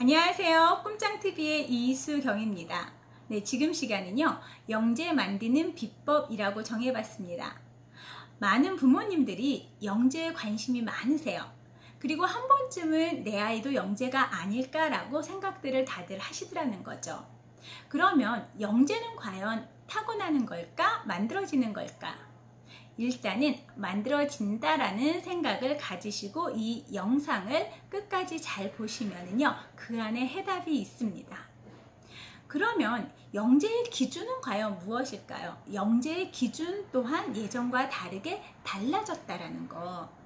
안녕하세요. 꼼짱TV의 이수경입니다. 네, 지금 시간은요, 영재 만드는 비법이라고 정해봤습니다. 많은 부모님들이 영재에 관심이 많으세요. 그리고 한 번쯤은 내 아이도 영재가 아닐까라고 생각들을 다들 하시더라는 거죠. 그러면 영재는 과연 타고나는 걸까? 만들어지는 걸까? 일단은 만들어진다라는 생각을 가지시고 이 영상을 끝까지 잘 보시면은요, 그 안에 해답이 있습니다. 그러면 영재의 기준은 과연 무엇일까요? 영재의 기준 또한 예전과 다르게 달라졌다라는 거.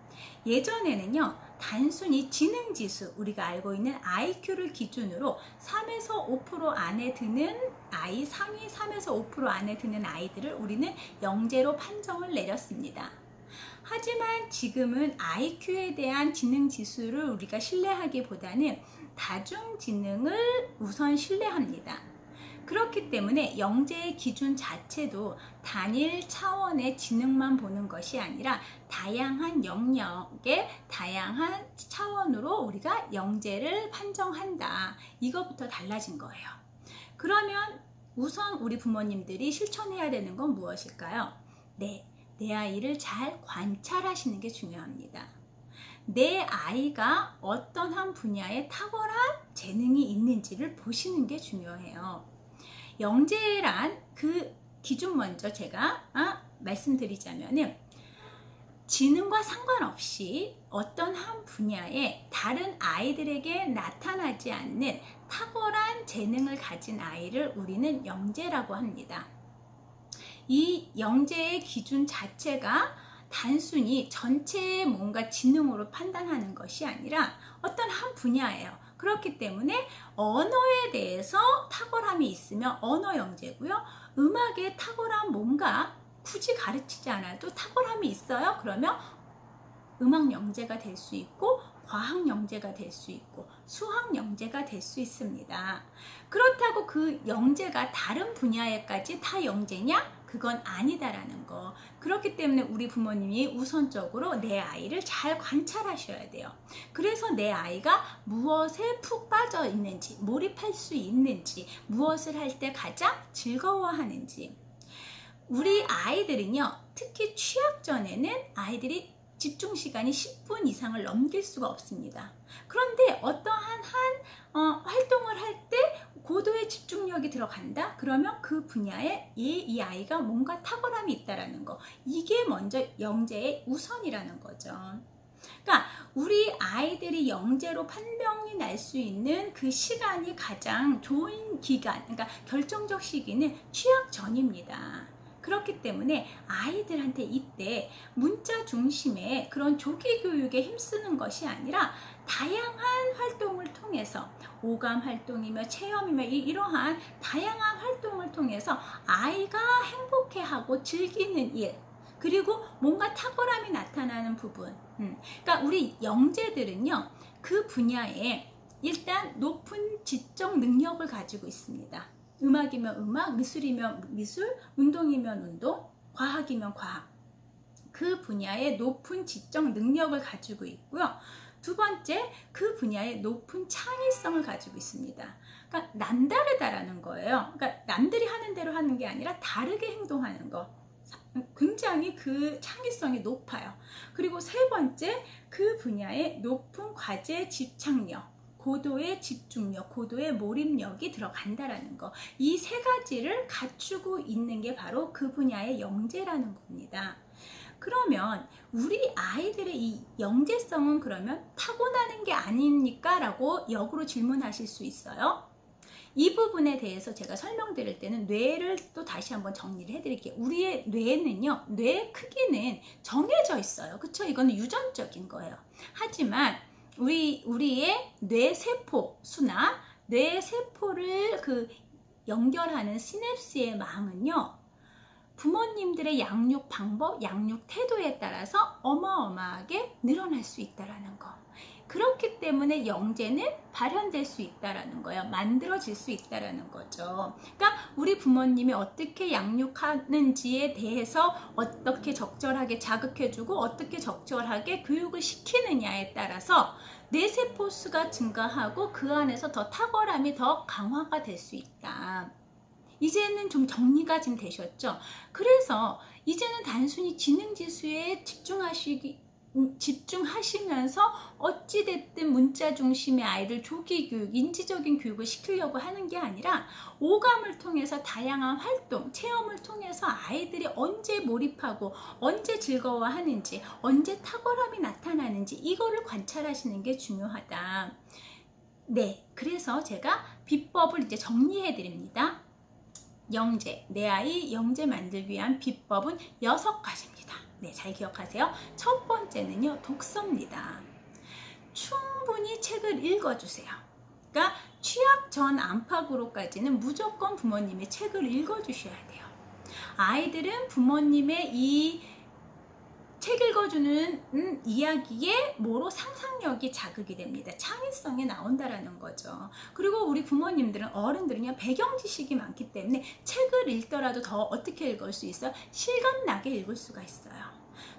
예전에는요, 단순히 지능 지수, 우리가 알고 있는 IQ를 기준으로 3에서 5% 안에 드는 아이, 상위 3에서 5% 안에 드는 아이들을 우리는 영재로 판정을 내렸습니다. 하지만 지금은 IQ에 대한 지능 지수를 우리가 신뢰하기보다는 다중 지능을 우선 신뢰합니다. 그렇기 때문에 영재의 기준 자체도 단일 차원의 지능만 보는 것이 아니라 다양한 영역의 다양한 차원으로 우리가 영재를 판정한다. 이것부터 달라진 거예요. 그러면 우선 우리 부모님들이 실천해야 되는 건 무엇일까요? 네, 내 아이를 잘 관찰하시는 게 중요합니다. 내 아이가 어떤 한 분야에 탁월한 재능이 있는지를 보시는 게 중요해요. 영재란 그 기준 먼저 제가 아, 말씀드리자면은 지능과 상관없이 어떤 한 분야에 다른 아이들에게 나타나지 않는 탁월한 재능을 가진 아이를 우리는 영재라고 합니다. 이 영재의 기준 자체가 단순히 전체의 뭔가 지능으로 판단하는 것이 아니라 어떤 한 분야예요. 그렇기 때문에 언어에 대해서 탁월함이 있으면 언어 영재고요. 음악에 탁월한 뭔가 굳이 가르치지 않아도 탁월함이 있어요. 그러면 음악 영재가 될 수 있고 과학 영재가 될 수 있고 수학 영재가 될 수 있습니다. 그렇다고 그 영재가 다른 분야에까지 다 영재냐? 그건 아니다라는 거. 그렇기 때문에 우리 부모님이 우선적으로 내 아이를 잘 관찰하셔야 돼요. 그래서 내 아이가 무엇에 푹 빠져 있는지, 몰입할 수 있는지, 무엇을 할 때 가장 즐거워하는지. 우리 아이들은요, 특히 취학 전에는 아이들이 집중 시간이 10분 이상을 넘길 수가 없습니다. 그런데 어떠한 한 어, 활동을 할 때 고도의 집중력이 들어간다? 그러면 그 분야에 이, 이 아이가 뭔가 탁월함이 있다라는 거. 이게 먼저 영재의 우선이라는 거죠. 그러니까 우리 아이들이 영재로 판명이 날 수 있는 그 시간이 가장 좋은 기간, 그러니까 결정적 시기는 취학 전입니다. 그렇기 때문에 아이들한테 이때 문자 중심의 그런 조기 교육에 힘쓰는 것이 아니라 다양한 활동을 통해서 오감 활동이며 체험이며 이- 이러한 다양한 활동을 통해서 아이가 행복해하고 즐기는 일 그리고 뭔가 탁월함이 나타나는 부분 음. 그러니까 우리 영재들은요 그 분야에 일단 높은 지적 능력을 가지고 있습니다 음악이면 음악, 미술이면 미술, 운동이면 운동, 과학이면 과학. 그 분야에 높은 지적 능력을 가지고 있고요. 두 번째, 그 분야에 높은 창의성을 가지고 있습니다. 그러니까 남다르다라는 거예요. 그러니까 남들이 하는 대로 하는 게 아니라 다르게 행동하는 거. 굉장히 그 창의성이 높아요. 그리고 세 번째, 그 분야에 높은 과제 집착력. 고도의 집중력, 고도의 몰입력이 들어간다라는 거. 이 세 가지를 갖추고 있는 게 바로 그 분야의 영재라는 겁니다. 그러면 우리 아이들의 이 영재성은 그러면 타고나는 게 아닙니까? 라고 역으로 질문하실 수 있어요. 이 부분에 대해서 제가 설명드릴 때는 뇌를 또 다시 한번 정리를 해드릴게요. 우리의 뇌는요, 뇌 크기는 정해져 있어요. 그쵸? 이거는 유전적인 거예요. 하지만 우리 우리의 뇌 세포 수나 뇌 세포를 그 연결하는 시냅스의 망은요. 부모님들의 양육 방법, 양육 태도에 따라서 어마어마하게 늘어날 수 있다라는 거. 그렇기 때문에 영재는 발현될 수 있다라는 거예요. 만들어질 수 있다라는 거죠. 그러니까 우리 부모님이 어떻게 양육하는지에 대해서 어떻게 적절하게 자극해주고 어떻게 적절하게 교육을 시키느냐에 따라서 뇌세포 수가 증가하고 그 안에서 더 탁월함이 더 강화가 될 수 있다. 이제는 좀 정리가 좀 되셨죠? 그래서 이제는 단순히 지능 지수에 집중하시기 음, 집중하시면서 어찌됐든 문자 중심의 아이를 조기 교육, 인지적인 교육을 시키려고 하는 게 아니라 오감을 통해서 다양한 활동, 체험을 통해서 아이들이 언제 몰입하고 언제 즐거워하는지, 언제 탁월함이 나타나는지 이거를 관찰하시는 게 중요하다. 네, 그래서 제가 비법을 이제 정리해 드립니다. 영재, 내 아이 영재 만들기 위한 비법은 여섯 가지입니다. 네, 잘 기억하세요. 첫 번째는요, 독서입니다. 충분히 책을 읽어주세요. 그러니까 취약 전 안팎으로까지는 무조건 부모님이 책을 읽어주셔야 돼요. 아이들은 부모님의 이 책 읽어주는 음, 이야기에 뭐로 상상력이 자극이 됩니다. 창의성이 나온다라는 거죠. 그리고 우리 부모님들은 어른들은요 배경 지식이 많기 때문에 책을 읽더라도 더 어떻게 읽을 수 있어요? 실감나게 읽을 수가 있어요.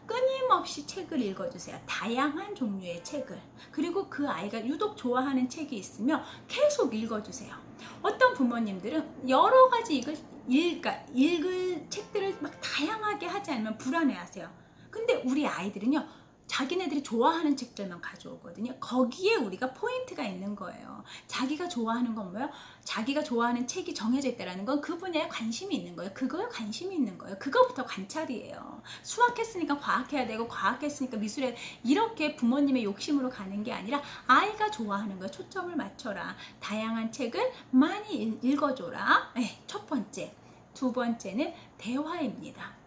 끊임없이 책을 읽어주세요. 다양한 종류의 책을. 그리고 그 아이가 유독 좋아하는 책이 있으면 계속 읽어주세요. 어떤 부모님들은 여러 가지 읽을, 읽, 그러니까 읽을 책들을 막 다양하게 하지 않으면 불안해하세요. 근데 우리 아이들은요, 자기네들이 좋아하는 책들만 가져오거든요. 거기에 우리가 포인트가 있는 거예요. 자기가 좋아하는 건 뭐예요? 자기가 좋아하는 책이 정해져 있다는 건 그 분야에 관심이 있는 거예요. 그거에 관심이 있는 거예요. 그거부터 관찰이에요. 수학했으니까 과학해야 되고 과학했으니까 미술에 이렇게 부모님의 욕심으로 가는 게 아니라 아이가 좋아하는 거에 초점을 맞춰라. 다양한 책을 많이 읽- 읽어줘라. 네, 첫 번째. 두 번째는 대화입니다.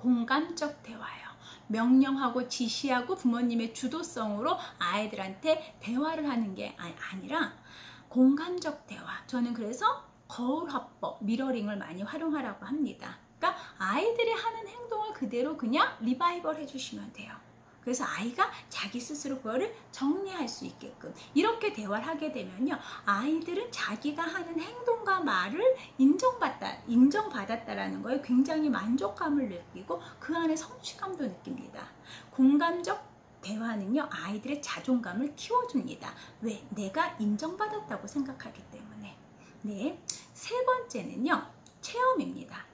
공감적 대화예요. 명령하고 지시하고 부모님의 주도성으로 아이들한테 대화를 하는 게 아- 아니라 공감적 대화. 저는 그래서 거울 화법, 미러링을 많이 활용하라고 합니다. 그러니까 아이들이 하는 행동을 그대로 그냥 리바이벌 해주시면 돼요. 그래서 아이가 자기 스스로 그거를 정리할 수 있게끔 이렇게 대화를 하게 되면요 아이들은 자기가 하는 행동과 말을 인정받다 인정받았다라는 거에 굉장히 만족감을 느끼고 그 안에 성취감도 느낍니다. 공감적 대화는요 아이들의 자존감을 키워줍니다. 왜? 내가 인정받았다고 생각하기 때문에. 네 세 번째는요 체험입니다.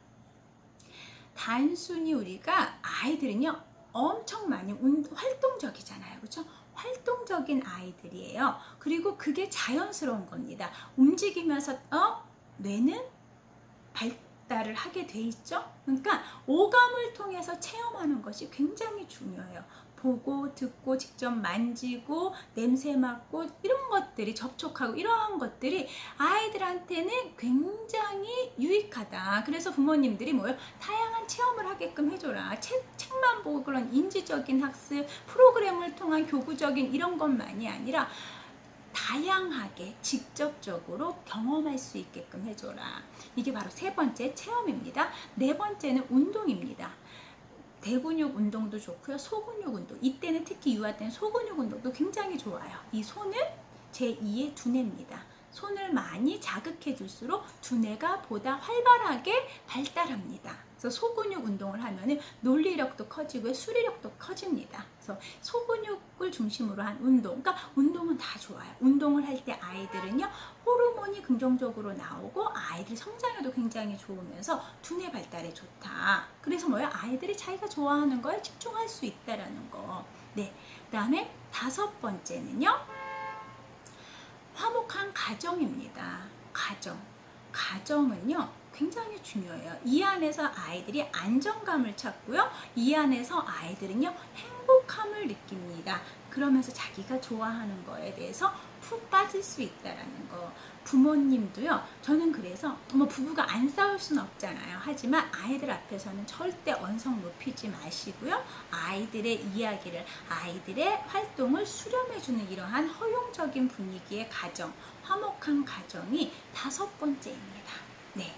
단순히 우리가 아이들은요 엄청 많이 운- 활동적이잖아요. 그렇죠? 활동적인 아이들이에요. 그리고 그게 자연스러운 겁니다. 움직이면서 어? 뇌는 발 달을 하게 돼 있죠. 그러니까 오감을 통해서 체험하는 것이 굉장히 중요해요. 보고 듣고 직접 만지고 냄새 맡고 이런 것들이 접촉하고 이러한 것들이 아이들한테는 굉장히 유익하다. 그래서 부모님들이 뭐요? 다양한 체험을 하게끔 해줘라. 책, 책만 보고 그런 인지적인 학습 프로그램을 통한 교구적인 이런 것만이 아니라 다양하게 직접적으로 경험할 수 있게끔 해줘라. 이게 바로 세 번째 체험입니다. 네 번째는 운동입니다. 대근육 운동도 좋고요. 소근육 운동. 이때는 특히 유아 때는 소근육 운동도 굉장히 좋아요. 이 손은 제2의 두뇌입니다. 손을 많이 자극해 줄수록 두뇌가 보다 활발하게 발달합니다. 그래서 소근육 운동을 하면은 논리력도 커지고요. 수리력도 커집니다. 그래서 소근육을 중심으로 한 운동. 그러니까 운동은 다 좋아요. 운동을 할 때 아이들은요. 호르몬이 긍정적으로 나오고 아이들 성장에도 굉장히 좋으면서 두뇌 발달에 좋다. 그래서 뭐예요? 아이들이 자기가 좋아하는 거에 집중할 수 있다라는 거. 네. 그 다음에 다섯 번째는요. 화목한 가정입니다. 가정. 가정은요, 굉장히 중요해요. 이 안에서 아이들이 안정감을 찾고요. 이 안에서 아이들은요, 행복함을 느낍니다. 그러면서 자기가 좋아하는 거에 대해서 푹 빠질 수 있다라는 거. 부모님도요, 저는 그래서 뭐 부부가 안 싸울 수는 없잖아요. 하지만 아이들 앞에서는 절대 언성 높이지 마시고요. 아이들의 이야기를, 아이들의 활동을 수렴해주는 이러한 허용적인 분위기의 가정, 화목한 가정이 다섯 번째입니다. 네.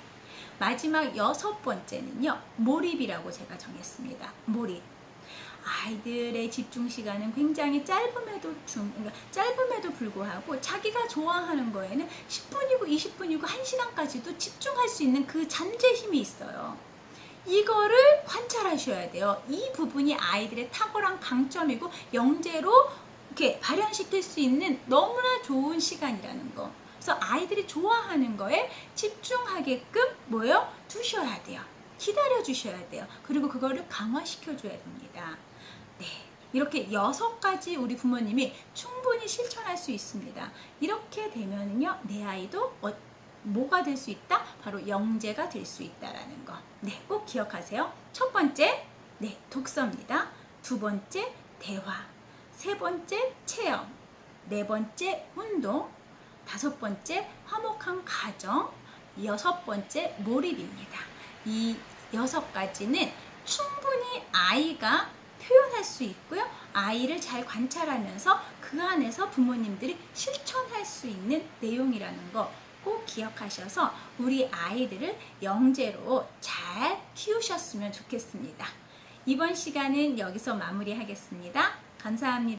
마지막 여섯 번째는요, 몰입이라고 제가 정했습니다. 몰입. 아이들의 집중 시간은 굉장히 짧음에도 중, 그러니까 짧음에도 불구하고 자기가 좋아하는 거에는 10분이고 20분이고 1시간까지도 집중할 수 있는 그 잠재 힘이 있어요. 이거를 관찰하셔야 돼요. 이 부분이 아이들의 탁월한 강점이고 영재로 이렇게 발현시킬 수 있는 너무나 좋은 시간이라는 거. 그래서 아이들이 좋아하는 거에 집중하게끔 뭐요? 두셔야 돼요. 기다려 주셔야 돼요. 그리고 그거를 강화시켜 줘야 됩니다. 네. 이렇게 여섯 가지 우리 부모님이 충분히 실천할 수 있습니다. 이렇게 되면은요, 내 아이도 어- 뭐가 될 수 있다? 바로 영재가 될 수 있다라는 거. 네, 꼭 기억하세요. 첫 번째, 네, 독서입니다. 두 번째, 대화. 세 번째, 체험. 네 번째, 운동. 다섯 번째, 화목한 가정. 여섯 번째, 몰입입니다. 이 여섯 가지는 충분히 아이가 표현할 수 있고요. 아이를 잘 관찰하면서 그 안에서 부모님들이 실천할 수 있는 내용이라는 거 꼭 기억하셔서 우리 아이들을 영재로 잘 키우셨으면 좋겠습니다. 이번 시간은 여기서 마무리하겠습니다. 감사합니다.